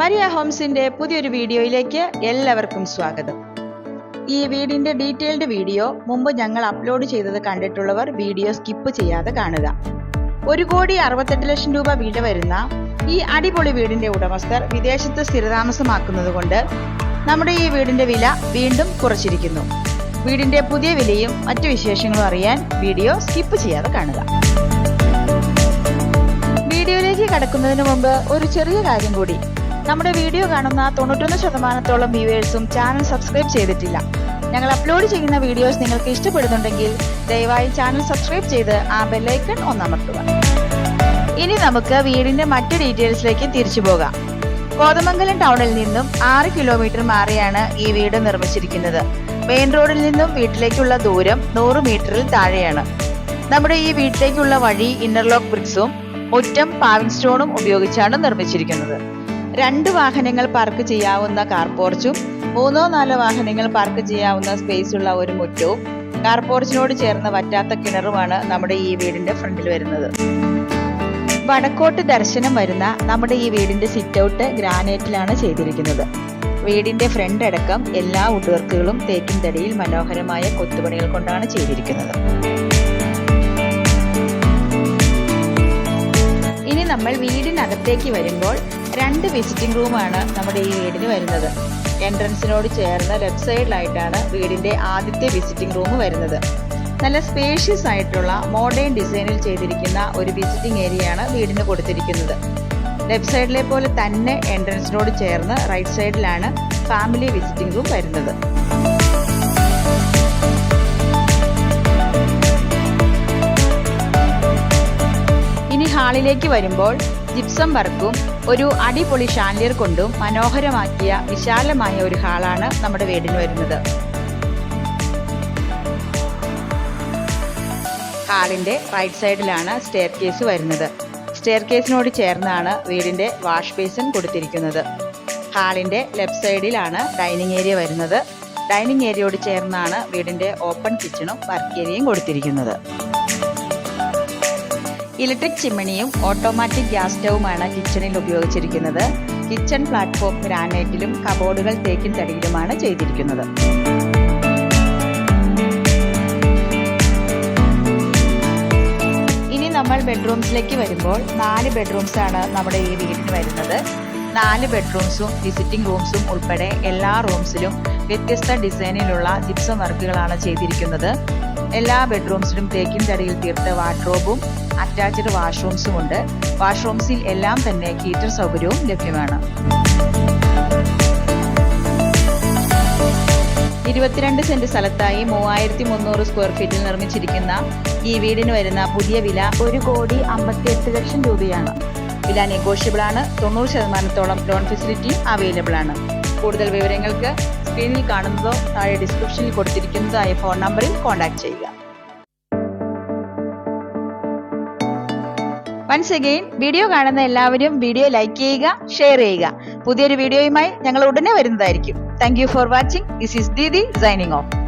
Maria ഹോംസിന്റെ പുതിയൊരു വീഡിയോയിലേക്ക് എല്ലാവർക്കും സ്വാഗതം. ഈ വീടിന്റെ ഡീറ്റെയിൽഡ് വീഡിയോ മുമ്പ് ഞങ്ങൾ അപ്ലോഡ് ചെയ്തത് കണ്ടിട്ടുള്ളവർ വീഡിയോ സ്കിപ്പ് ചെയ്യാതെ കാണുക. ഒരു കോടി അറുപത്തെട്ട് ലക്ഷം രൂപ വീട് വരുന്ന ഈ അടിപൊളി വീടിന്റെ ഉടമസ്ഥർ വിദേശത്ത് സ്ഥിരതാമസമാക്കുന്നത് കൊണ്ട് നമ്മുടെ ഈ വീടിന്റെ വില വീണ്ടും കുറച്ചിരിക്കുന്നു. വീടിന്റെ പുതിയ വിലയും മറ്റു വിശേഷങ്ങളും അറിയാൻ വീഡിയോ സ്കിപ്പ് ചെയ്യാതെ കാണുക. വീഡിയോയിലേക്ക് കടക്കുന്നതിന് മുമ്പ് ഒരു ചെറിയ കാര്യം കൂടി. നമ്മുടെ വീഡിയോ കാണുന്ന തൊണ്ണൂറ്റൊന്ന് ശതമാനത്തോളം വ്യൂവേഴ്സും ചാനൽ സബ്സ്ക്രൈബ് ചെയ്തിട്ടില്ല. ഞങ്ങൾ അപ്ലോഡ് ചെയ്യുന്ന വീഡിയോസ് നിങ്ങൾക്ക് ഇഷ്ടപ്പെടുന്നുണ്ടെങ്കിൽ ദയവായി ചാനൽ സബ്സ്ക്രൈബ് ചെയ്ത് ആ ബെല്ലൈക്കൺ ഒന്നമർത്തുക. ഇനി നമുക്ക് വീടിന്റെ മറ്റു ഡീറ്റെയിൽസിലേക്ക് തിരിച്ചു പോകാം. കോതമംഗലം ടൗണിൽ നിന്നും ആറ് കിലോമീറ്റർ മാറിയാണ് ഈ വീട് നിർമ്മിച്ചിരിക്കുന്നത്. മെയിൻ റോഡിൽ നിന്നും വീട്ടിലേക്കുള്ള ദൂരം നൂറ് മീറ്ററിൽ താഴെയാണ്. നമ്മുടെ ഈ വീട്ടിലേക്കുള്ള വഴി ഇന്റർലോക്ക് ബ്രിക്സും മുറ്റം പാവിംഗ് സ്റ്റോണും ഉപയോഗിച്ചാണ് നിർമ്മിച്ചിരിക്കുന്നത്. രണ്ട് വാഹനങ്ങൾ പാർക്ക് ചെയ്യാവുന്ന കാർ പോർച്ചും മൂന്നോ നാലോ വാഹനങ്ങൾ പാർക്ക് ചെയ്യാവുന്ന സ്പേസ് ഉള്ള ഒരു മുറ്റവും കാർ പോർച്ചിനോട് ചേർന്ന വറ്റാത്ത കിണറുമാണ് നമ്മുടെ ഈ വീടിന്റെ ഫ്രണ്ടിൽ വരുന്നത്. വടക്കോട്ട് ദർശനം വരുന്ന നമ്മുടെ ഈ വീടിന്റെ സിറ്റ് ഔട്ട് ഗ്രാനൈറ്റിലാണ് ചെയ്തിരിക്കുന്നത്. വീടിന്റെ ഫ്രണ്ട് അടക്കം എല്ലാ വുഡ് തേക്കും തടിയിൽ മനോഹരമായ കൊത്തുപണികൾ കൊണ്ടാണ് ചെയ്തിരിക്കുന്നത്. ഇനി നമ്മൾ വീടിനകത്തേക്ക് വരുമ്പോൾ രണ്ട് വിസിറ്റിംഗ് റൂമാണ് നമ്മുടെ ഈ വീടിന് വരുന്നത്. എൻട്രൻസിനോട് ചേർന്ന ലെഫ്റ്റ് സൈഡിലായിട്ടാണ് വീടിന്റെ ആദ്യത്തെ വിസിറ്റിംഗ് റൂം വരുന്നത്. നല്ല സ്പേഷ്യസ് ആയിട്ടുള്ള മോഡേൺ ഡിസൈനിൽ ചെയ്തിരിക്കുന്ന ഒരു വിസിറ്റിംഗ് ഏരിയയാണ് വീടിന് കൊടുത്തിരിക്കുന്നത്. ലെഫ്റ്റ് സൈഡിലെ പോലെ തന്നെ എൻട്രൻസിനോട് ചേർന്ന് റൈറ്റ് സൈഡിലാണ് ഫാമിലി വിസിറ്റിംഗ് റൂം വരുന്നത്. ഇനി ഹാളിലേക്ക് വരുമ്പോൾ ജിപ്സം വർക്കും ഒരു അടിപൊളി ഷാൻഡിയർ കൊണ്ടും മനോഹരമാക്കിയ വിശാലമായ ഒരു ഹാളാണ് നമ്മുടെ വീടിന് വരുന്നത്. ഹാളിന്റെ റൈറ്റ് സൈഡിലാണ് സ്റ്റെയർ കേസ് വരുന്നത്. സ്റ്റെയർ കേസിനോട് ചേർന്നാണ് വീടിന്റെ വാഷ് ബേസിൻ കൊടുത്തിരിക്കുന്നത്. ഹാളിന്റെ ലെഫ്റ്റ് സൈഡിലാണ് ഡൈനിങ് ഏരിയ വരുന്നത്. ഡൈനിങ് ഏരിയയോട് ചേർന്നാണ് വീടിന്റെ ഓപ്പൺ കിച്ചണും വർക്ക് ഏരിയയും കൊടുത്തിരിക്കുന്നത്. ഇലക്ട്രിക് ചിമ്മിണിയും ഓട്ടോമാറ്റിക് ഗ്യാസ് സ്റ്റൗവുമാണ് കിച്ചണിൽ ഉപയോഗിച്ചിരിക്കുന്നത്. കിച്ചൺ പ്ലാറ്റ്ഫോം ഗ്രാനൈറ്റിലും കബോർഡുകൾ തേക്കിൻ തടിയിലുമാണ് ചെയ്തിരിക്കുന്നത്. ഇനി നമ്മൾ ബെഡ്റൂംസിലേക്ക് വരുമ്പോൾ നാല് ബെഡ്റൂംസ് ആണ് നമ്മുടെ ഈ വീടിന് വരുന്നത്. നാല് ബെഡ്റൂംസും വിസിറ്റിംഗ് റൂംസും ഉൾപ്പെടെ എല്ലാ റൂംസിലും വ്യത്യസ്ത ഡിസൈനിലുള്ള ജിപ്സം വർക്കുകളാണ് ചെയ്തിരിക്കുന്നത്. എല്ലാ ബെഡ്റൂംസിലും തേക്കിൻ തടിയിൽ തീർത്ത വാർഡ്രോബും അറ്റാച്ച്ഡ് വാഷ്റൂംസും ഉണ്ട്. വാഷ്റൂംസിൽ എല്ലാം തന്നെ ഹീറ്റർ സൗകര്യവും ലഭ്യമാണ്. ഇരുപത്തിരണ്ട് സെന്റ് സ്ഥലത്തായി മൂവായിരത്തി മുന്നൂറ് സ്ക്വയർ ഫീറ്റിൽ നിർമ്മിച്ചിരിക്കുന്ന ഈ വീടിന് വരുന്ന പുതിയ വില ഒരു കോടി അമ്പത്തിയെട്ട് ലക്ഷം രൂപയാണ്. വില നെഗോഷ്യബിൾ ആണ്. തൊണ്ണൂറ് ശതമാനത്തോളം ലോൺ ഫെസിലിറ്റി അവൈലബിൾ ആണ്. കൂടുതൽ വിവരങ്ങൾക്ക് സ്ക്രീനിൽ കാണുന്നതോ താഴെ ഡിസ്ക്രിപ്ഷനിൽ കൊടുത്തിരിക്കുന്നതായ ഫോൺ നമ്പറിൽ കോൺടാക്ട് ചെയ്യുക. വൺസ് അഗെയിൻ വീഡിയോ കാണുന്ന എല്ലാവരും വീഡിയോ ലൈക്ക് ചെയ്യുക ഷെയർ ചെയ്യുക. പുതിയൊരു വീഡിയോയുമായി ഞങ്ങൾ ഉടനെ വരുന്നതായിരിക്കും. Thank for watching this is Didi signing off